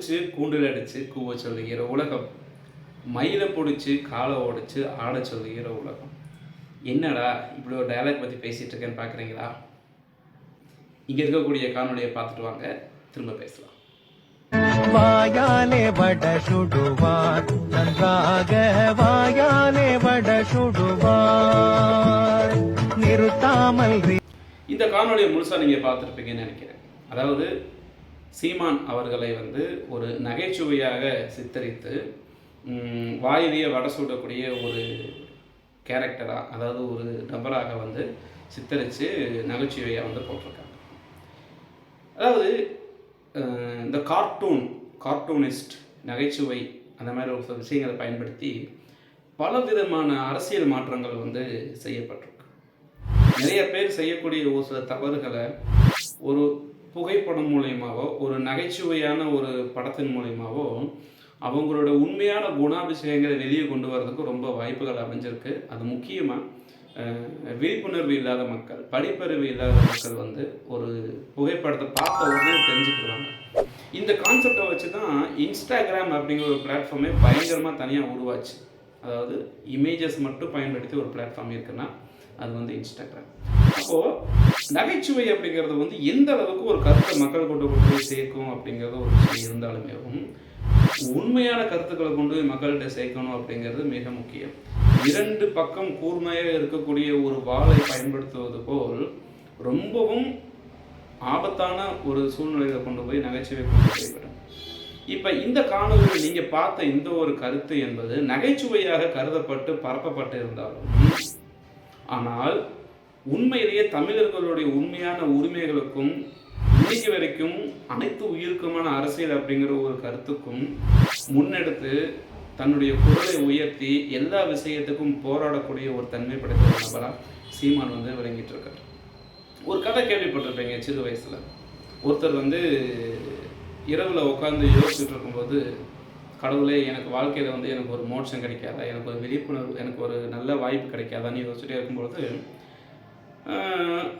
பிடிச்சி கூண்டில் அடித்து கூவ சொல்லுகிற உலகம். மயிலை பிடிச்சி காலை உடைச்சு ஆட சொல்லுகிற உலகம். என்னடா இப்படி ஒரு டயலாக் பற்றி பேசிகிட்டு இருக்கேன்னு பார்க்குறீங்களா இங்கே இருக்கக்கூடிய காணொலியை பார்த்துட்டு வாங்க திரும்ப பேசலாம். வாயாலே வட சுடுவார் நன்றாக வாயாலே வட சுடுவார். நிறுத்தாமல் இந்த காணொலியை முழுசாக நீங்கள் பார்த்துருப்பீங்கன்னு நினைக்கிறேன். அதாவது சீமான் அவர்களை வந்து ஒரு நகைச்சுவையாக சித்தரித்து வாயுவியை வடை சூடக்கூடிய ஒரு கேரக்டராக அதாவது ஒரு நபராக வந்து சித்தரித்து நகைச்சுவையாக வந்து போட்டிருக்காங்க. அதாவது இந்த கார்ட்டூன் கார்ட்டூனிஸ்ட் நகைச்சுவை அந்த மாதிரி ஒரு சில விஷயங்களை பயன்படுத்தி பலவிதமான அரசியல் மாற்றங்கள் வந்து செய்யப்பட்டிருக்கு. நிறைய பேர் செய்யக்கூடிய ஒரு சில தவறுகளை ஒரு புகைப்படம் மூலயமாவோ ஒரு நகைச்சுவையான ஒரு படத்தின் மூலயமாவோ அவங்களோட உண்மையான குணாபிஷேகங்களை வெளியே கொண்டு வரதுக்கு ரொம்ப வாய்ப்புகள் அமைஞ்சிருக்கு. அது முக்கியமாக விழிப்புணர்வு இல்லாத மக்கள் படிப்பறிவு இல்லாத மக்கள் வந்து ஒரு புகைப்படத்தை பார்த்த உடனே தெரிஞ்சுக்கிறாங்க இந்த கான்செப்டை வச்சு தான் இன்ஸ்டாகிராம் அப்படிங்கிற ஒரு பிளாட்ஃபார்மே பயங்கரமாக தனியாக உருவாச்சு. அதாவது இமேஜஸ் மட்டும் பயன்படுத்தி ஒரு பிளாட்ஃபார்ம் இருக்குன்னா அது வந்து இன்ஸ்டாகிராம் அப்போது நகைச்சுவை அப்படிங்கிறது வந்து எந்த அளவுக்கு ஒரு கருத்தை மக்கள் கொண்டு கொண்டு போய் சேர்க்கும் அப்படிங்கிறது ஒரு விஷயம் இருந்தாலுமே உண்மையான கருத்துக்களை கொண்டு போய் மக்கள்கிட்ட சேர்க்கணும் அப்படிங்கிறது மிக முக்கியம். இரண்டு பக்கம் கூர்மையாக இருக்கக்கூடிய ஒரு வாளை பயன்படுத்துவது போல் ரொம்பவும் ஆபத்தான ஒரு சூழ்நிலையில கொண்டு போய் நகைச்சுவை கொண்டு போய்விடும் இப்போ இந்த காணொலியில் நீங்கள் பார்த்த இந்த ஒரு கருத்து என்பது நகைச்சுவையாக கருதப்பட்டு பரப்பப்பட்டு இருந்தாலும் ஆனால் உண்மையிலேயே தமிழர்களுடைய உண்மையான உரிமைகளுக்கும் இன்னைக்கு வரைக்கும் அனைத்து உயிருக்குமான அரசியல் அப்படிங்கிற ஒரு கருத்துக்கும் முன்னெடுத்து தன்னுடைய குரலை உயர்த்தி எல்லா விஷயத்துக்கும் போராடக்கூடிய ஒரு தன்மை படைத்த நபராக சீமான் வந்து விளங்கிட்டு இருக்கார் ஒரு கதை கேள்விப்பட்டிருப்பீங்க சிறு வயசில். ஒருத்தர் வந்து இரவில் உட்காந்து யோசிச்சுட்டு இருக்கும்போது கடவுளே எனக்கு வாழ்க்கையில் வந்து எனக்கு ஒரு மோட்சம் கிடைக்காதா? எனக்கு ஒரு விழிப்புணர்வு எனக்கு ஒரு நல்ல வாய்ப்பு கிடைக்காதான்னு யோசிச்சுட்டே இருக்கும்பொழுது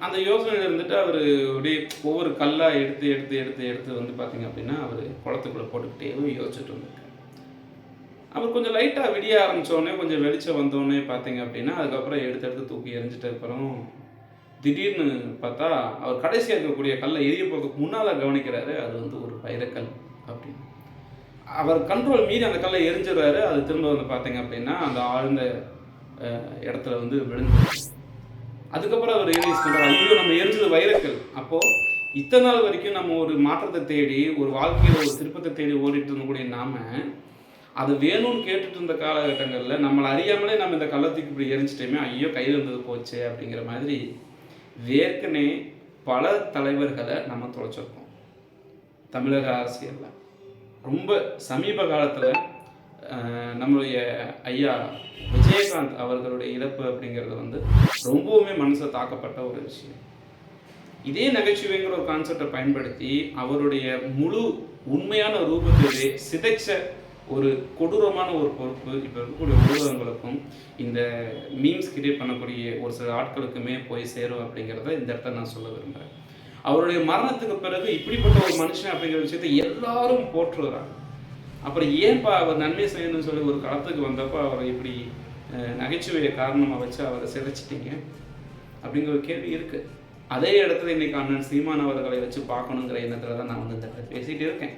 அந்த யோசனையில் இருந்துட்டு அவர் அப்படியே ஒவ்வொரு கல்லாக எடுத்து எடுத்து எடுத்து எடுத்து வந்து பார்த்தீங்க அப்படின்னா அவர் குளத்துக்குள்ளே போட்டுக்கிட்டே யோசிச்சுட்டு இருந்திருக்காரு. அவர் கொஞ்சம் லைட்டாக விடிய ஆரம்பித்தோடனே கொஞ்சம் வெளிச்சம் வந்தோடனே பார்த்தீங்க அப்படின்னா அதுக்கப்புறம் எடுத்து எடுத்து தூக்கி எரிஞ்சிட்ட அப்புறம் திடீர்னு பார்த்தா அவர் கடைசியாக இருக்கக்கூடிய கல்லை எரிய போகிறதுக்கு முன்னால் கவனிக்கிறாரு அது வந்து ஒரு வைரக்கல் அப்படின்னு. அவர் கண்ட்ரோல் மீறி அந்த கல்லை எரிஞ்சிடுறாரு அது திரும்ப வந்து பார்த்தீங்க அப்படின்னா அந்த ஆழ்ந்த இடத்துல வந்து விழுந்து அதுக்கப்புறம் அவர் ரியலைஸ் பண்ணுறாரு ஐயோ நம்ம எரிஞ்சது வைரக்கல். அப்போது இத்தனை நாள் வரைக்கும் நம்ம ஒரு மாற்றத்தை தேடி ஒரு வாழ்க்கையில் ஒரு திருப்பத்தை தேடி ஓடிட்டு இருந்தக்கூடிய நாம அது வேணும்னு கேட்டுட்டு இருந்த காலகட்டங்களில் நம்மளை அறியாமலே நம்ம இந்த கள்ளத்துக்கு இப்படி எரிஞ்சிட்டோமே ஐயோ கையில் இருந்தது போச்சு அப்படிங்கிற மாதிரி வேர்க்கனே பல தலைவர்களை நம்ம தொலைச்சிருக்கோம். தமிழக அரசியலில். ரொம்ப சமீப காலத்தில் நம்மளுடைய ஐயா விஜயகாந்த் அவர்களுடைய இழப்பு அப்படிங்கிறது வந்து ரொம்பவுமே மனசை தாக்கப்பட்ட ஒரு விஷயம். இதே நகைச்சுவைங்கிற ஒரு கான்செப்டை பயன்படுத்தி அவருடைய முழு உண்மையான ரூபத்திலே சிதைச்ச ஒரு கொடூரமான ஒரு பொறுப்பு இப்போ இருக்கக்கூடிய ஊடகங்களுக்கும் இந்த மீம்ஸ் கிரியேட் பண்ணக்கூடிய ஒரு சில ஆட்களுக்குமே போய் சேரும் அப்படிங்கிறத இந்த இடத்த நான் சொல்ல விரும்புகிறேன் அவருடைய மரணத்துக்கு பிறகு இப்படிப்பட்ட ஒரு மனுஷன் அப்படிங்கிற விஷயத்தை எல்லாரும் போற்றுகிறாங்க. அப்புறம் ஏன்பா அவர் நன்மை செய்யணும்னு சொல்லி ஒரு களத்துக்கு வந்தப்போ அவரை இப்படி நகைச்சுவையை காரணமாக வச்சு அவரை சிதைச்சிட்டிங்க? அப்படிங்கிற ஒரு கேள்வி இருக்குது அதே இடத்துல இன்றைக்கி அண்ணன் சீமான் அவர்களை வச்சு பார்க்கணுங்கிற எண்ணத்தில் தான் நான் வந்து இந்த இடத்துல பேசிகிட்டு இருக்கேன்.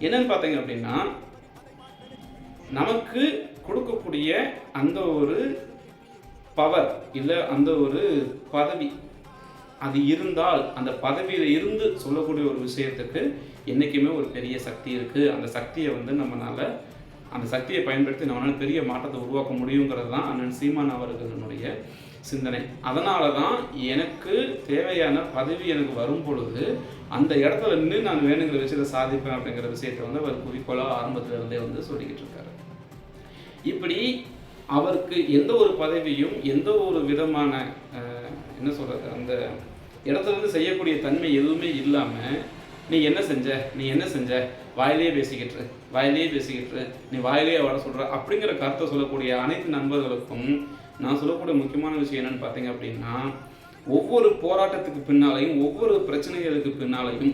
என்னன்னு பார்த்தீங்க அப்படின்னா நமக்கு கொடுக்கக்கூடிய அந்த ஒரு பவர் இல்லை அந்த ஒரு பதவி அது இருந்தால் அந்த பதவியில் இருந்து சொல்லக்கூடிய ஒரு விஷயத்துக்கு என்றைக்குமே ஒரு பெரிய சக்தி இருக்குது அந்த சக்தியை வந்து நம்மளால் அந்த சக்தியை பயன்படுத்தி நம்மளால் பெரிய மாற்றத்தை உருவாக்க முடியுங்கிறது தான் அண்ணன் சீமான் அவர்களுடைய சிந்தனை. அதனால தான் எனக்கு தேவையான பதவி எனக்கு வரும் பொழுது அந்த இடத்துல நின்று நான் வேணுங்கிற விஷயத்தை சாதிப்பேன் அப்படிங்கிற விஷயத்தை வந்து அவர் குறிக்கோளாக ஆரம்பத்தில் இருந்தே வந்து சொல்லிக்கிட்டு இருக்காரு. இப்படி அவருக்கு எந்த ஒரு பதவியும் எந்த ஒரு விதமான என்ன சொல்கிறது அந்த இடத்துல இருந்து செய்யக்கூடிய தன்மை எதுவுமே இல்லாமல் நீ என்ன செஞ்ச? நீ என்ன செஞ்ச? வாயிலேயே பேசிக்கிட்டு வாயிலேயே பேசிக்கிட்டு நீ வாயிலேயே வர சொல்கிற அப்படிங்கிற கருத்தை சொல்லக்கூடிய அனைத்து நண்பர்களுக்கும் நான் சொல்லக்கூடிய முக்கியமான விஷயம் என்னன்னு பார்த்தீங்க அப்படின்னா ஒவ்வொரு போராட்டத்துக்கு பின்னாலையும் ஒவ்வொரு பிரச்சனைகளுக்கு பின்னாலையும்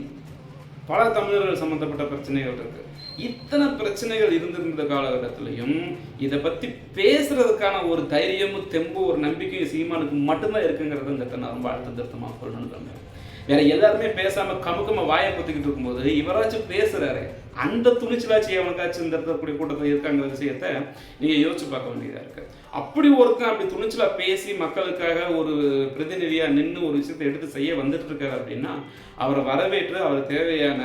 பல தமிழர்கள் சம்பந்தப்பட்ட பிரச்சனைகள் இருக்கு. இத்தனை பிரச்சனைகள் இருந்திருந்த காலகட்டத்திலையும் இதை பத்தி பேசுறதுக்கான ஒரு தைரியமும் தெம்பும் ஒரு நம்பிக்கையும் சீமானுக்கு மட்டும்தான் இருக்குங்கிறத இந்த நான் ரொம்ப அழுத்த திருத்தமாக சொல்லணும்னு சொன்னேன் வேற எல்லாருமே பேசாம கமுக்கமா வாயை குத்திக்கிட்டு இருக்கும்போது இவராச்சும் பேசுறாரு. அந்த துணிச்சலாச்சு அவனுக்காச்சும் இந்த கூடிய கூட்டத்தில் இருக்காங்கிற விஷயத்த நீங்க யோசிச்சு பார்க்க வேண்டியதா இருக்கு. அப்படி ஒருத்தன் அப்படி துணிச்சலாக பேசி மக்களுக்காக ஒரு பிரதிநிதியாக நின்று ஒரு விஷயத்தை எடுத்து செய்ய வந்துட்டு இருக்காரு அப்படின்னா அவரை வரவேற்று அவர் தேவையான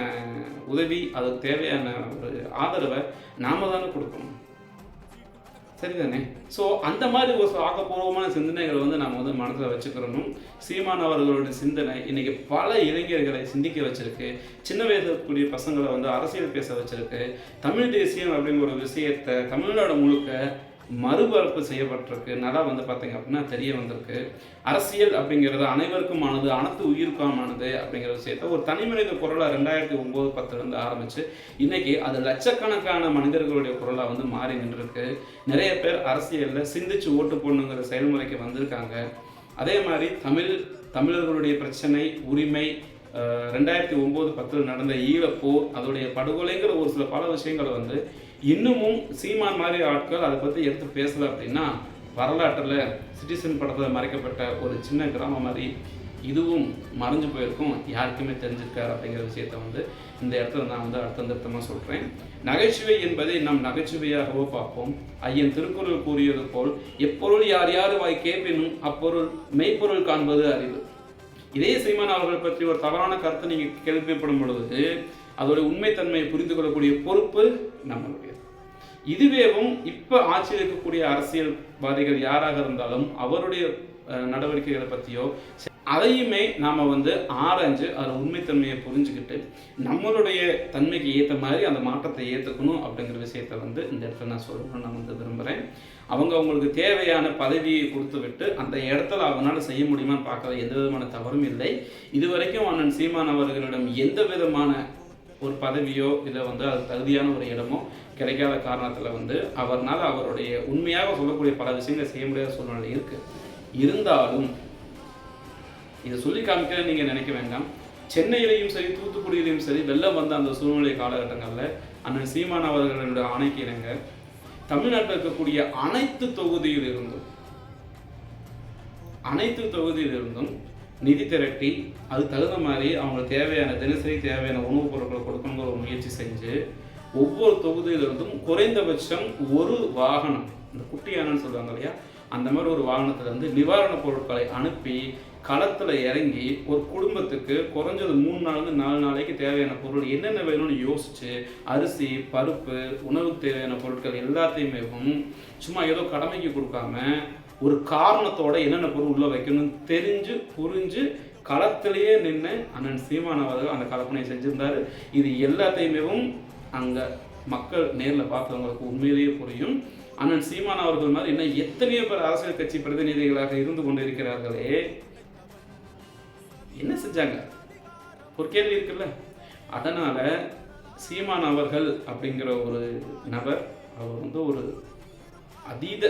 உதவி அதுக்கு தேவையான ஒரு ஆதரவை நாம தானே கொடுக்கணும். சரிதானே? ஸோ அந்த மாதிரி ஒரு ஆக்கப்பூர்வமான சிந்தனைகளை வந்து நம்ம வந்து மனசில் வச்சுக்கிறணும். சீமான் அவர்களுடைய சிந்தனை இன்னைக்கு பல இளைஞர்களை சிந்திக்க வச்சிருக்கு. சின்ன வயதில் இருக்கக்கூடிய பசங்களை வந்து அரசியல் பேச வச்சிருக்கு. தமிழ் தேசியம் அப்படிங்கிற ஒரு விஷயத்தை தமிழ்நாடு முழுக்க மறுபரப்பு செய்யப்பட்டிருக்கு. நல்லா வந்து பார்த்தீங்க அப்படின்னா தெரிய வந்திருக்கு. அரசியல் அப்படிங்கிறது அனைவருக்குமானது அனைத்து உயிருக்குமானது அப்படிங்கிற விஷயத்த ஒரு தனி மனித குரலாக ரெண்டாயிரத்தி ஒம்பது பத்துலேருந்து ஆரம்பிச்சு இன்னைக்கு அது லட்சக்கணக்கான மனிதர்களுடைய குரலாக வந்து மாறி நின்றுருக்கு. நிறைய பேர் அரசியலில் சிந்திச்சு ஓட்டு போடணுங்கிற செயல்முறைக்கு வந்திருக்காங்க. அதே மாதிரி தமிழ் தமிழர்களுடைய பிரச்சனை உரிமை ரெண்டாயிரத்தி ஒம்பது பத்தில் நடந்த ஈழப்போர் அதோடைய படுகொலைங்கிற ஒரு சில பல விஷயங்களை வந்து இன்னமும் சீமான் மாதிரி ஆட்கள் அதை பற்றி எடுத்து பேசலை அப்படின்னா வரலாற்றில் சிட்டிசன் படத்தில் மறைக்கப்பட்ட ஒரு சின்ன கிராமம் மாதிரி இதுவும் மறைஞ்சு போயிருக்கும். யாருக்குமே தெரிஞ்சிருக்காரு அப்படிங்கிற விஷயத்த வந்து இந்த இடத்துல நான் வந்து அடுத்த திருத்தமாக சொல்கிறேன் நகைச்சுவை என்பதை நாம் நகைச்சுவையாகவோ பார்ப்போம். ஐயன் திருக்குறள் கூறியது போல் எப்பொருள் யார் யார் வாய் கேட்பினும் அப்பொருள் மெய்ப்பொருள் காண்பது அறிவு. இதே சீமான் அவர்கள் பற்றி ஒரு தவறான கருத்தை நீங்கள் கேள்விப்படும் பொழுது அதோடைய உண்மைத்தன்மையை புரிந்து கொள்ளக்கூடிய பொறுப்பு நம்மளுடையது இதுவேவும் இப்போ ஆட்சியில் இருக்கக்கூடிய அரசியல்வாதிகள் யாராக இருந்தாலும் அவருடைய நடவடிக்கைகளை பற்றியோ அதையுமே நாம் வந்து ஆராய்ஞ்சு அதில் உண்மைத்தன்மையை புரிஞ்சுக்கிட்டு நம்மளுடைய தன்மைக்கு ஏற்ற மாதிரி அந்த மாற்றத்தை ஏற்றுக்கணும் அப்படிங்கிற விஷயத்த வந்து இந்த இடத்துல நான் சொல்லணும்னு நான் வந்து விரும்புகிறேன் அவங்க அவங்களுக்கு தேவையான பதவியை கொடுத்து விட்டு அந்த இடத்துல அவங்களால செய்ய முடியுமான்னு பார்க்கறது எந்த விதமான தவறும் இல்லை. இதுவரைக்கும் அண்ணன் சீமான் அவர்களிடம் எந்த விதமான ஒரு பதவியோ இல்லை வந்து அது தகுதியான ஒரு இடமோ கிடைக்காத காரணத்தில் வந்து அவர்னால் அவருடைய உண்மையாக சொல்லக்கூடிய பல விஷயங்களை செய்ய முடியாத சூழ்நிலை இருக்குது இருந்தாலும் இதை சொல்லி காமிக்க நீங்கள் நினைக்க வேண்டாம். சென்னையிலையும் சரி தூத்துக்குடியிலையும் சரி வெள்ளம் வந்த அந்த சூழ்நிலை காலகட்டங்களில் அண்ணன் சீமான் அவர்களுடைய ஆணைக்கு இணங்க தமிழ்நாட்டில் இருக்கக்கூடிய அனைத்து தொகுதியில் இருந்தும் அனைத்து தொகுதியில் இருந்தும் நிதி திரட்டி அது தகுந்த மாதிரி அவங்களுக்கு தேவையான தினசரி தேவையான உணவுப் பொருட்களை கொடுக்கணுங்கிற ஒரு முயற்சி செஞ்சு ஒவ்வொரு தொகுதியிலிருந்தும் குறைந்தபட்சம் ஒரு வாகனம் இந்த குட்டியானன்னு சொல்லுவாங்க இல்லையா? அந்த மாதிரி ஒரு வாகனத்தில் வந்து நிவாரணப் பொருட்களை அனுப்பி களத்தில் இறங்கி ஒரு குடும்பத்துக்கு குறைஞ்சது மூணு நாள்லேருந்து நாலு நாளைக்கு தேவையான பொருள் என்னென்ன வேணும்னு யோசித்து அரிசி பருப்பு உணவுக்கு தேவையான பொருட்கள் எல்லாத்தையுமே சும்மா ஏதோ கடமைக்கு கொடுக்காம ஒரு காரணத்தோட என்னென்ன பொருள் உள்ளே வைக்கணும்னு தெரிஞ்சு புரிஞ்சு களத்திலேயே நின்று அண்ணன் சீமானவர்கள் அந்த கலப்பனையை செஞ்சிருந்தார். இது எல்லாத்தையுமேவும் அங்கே மக்கள் நேரில் பார்த்தவங்களுக்கு உண்மையிலேயே புரியும். அண்ணன் சீமான் அவர்கள் மாதிரி இன்னும் எத்தனையோ பேர் அரசியல் கட்சி பிரதிநிதிகளாக இருந்து கொண்டிருக்கிறார்களே. என்ன செஞ்சாங்க? ஒரு கேள்வி இருக்குல்ல. அதனால சீமான் அவர்கள் அப்படிங்கிற ஒரு நபர் அவர் வந்து ஒரு அதீத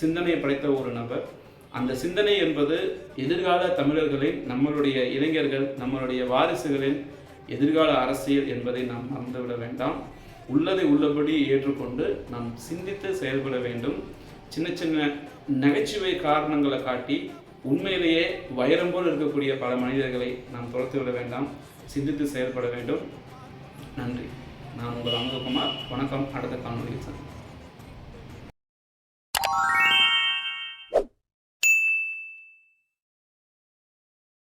சிந்தனை படைத்த ஒரு நபர் அந்த சிந்தனை என்பது எதிர்கால தமிழர்களின் நம்மளுடைய இளைஞர்கள் நம்மளுடைய வாரிசுகளின் எதிர்கால அரசியல் என்பதை நாம் மறந்துவிட வேண்டாம். உள்ளதை உள்ளபடி ஏற்றுக்கொண்டு நாம் சிந்தித்து செயல்பட வேண்டும். சின்ன சின்ன நகைச்சுவை காரணங்களை காட்டி உண்மையிலேயே வைரம் போல் இருக்கக்கூடிய பல மனிதர்களை நாம் துரத்து விட வேண்டாம். சிந்தித்து செயல்பட வேண்டும். நன்றி. நான் உங்கள் அமுதகுமார் வணக்கம். அடுத்த காணொலியில் சந்திப்போம்.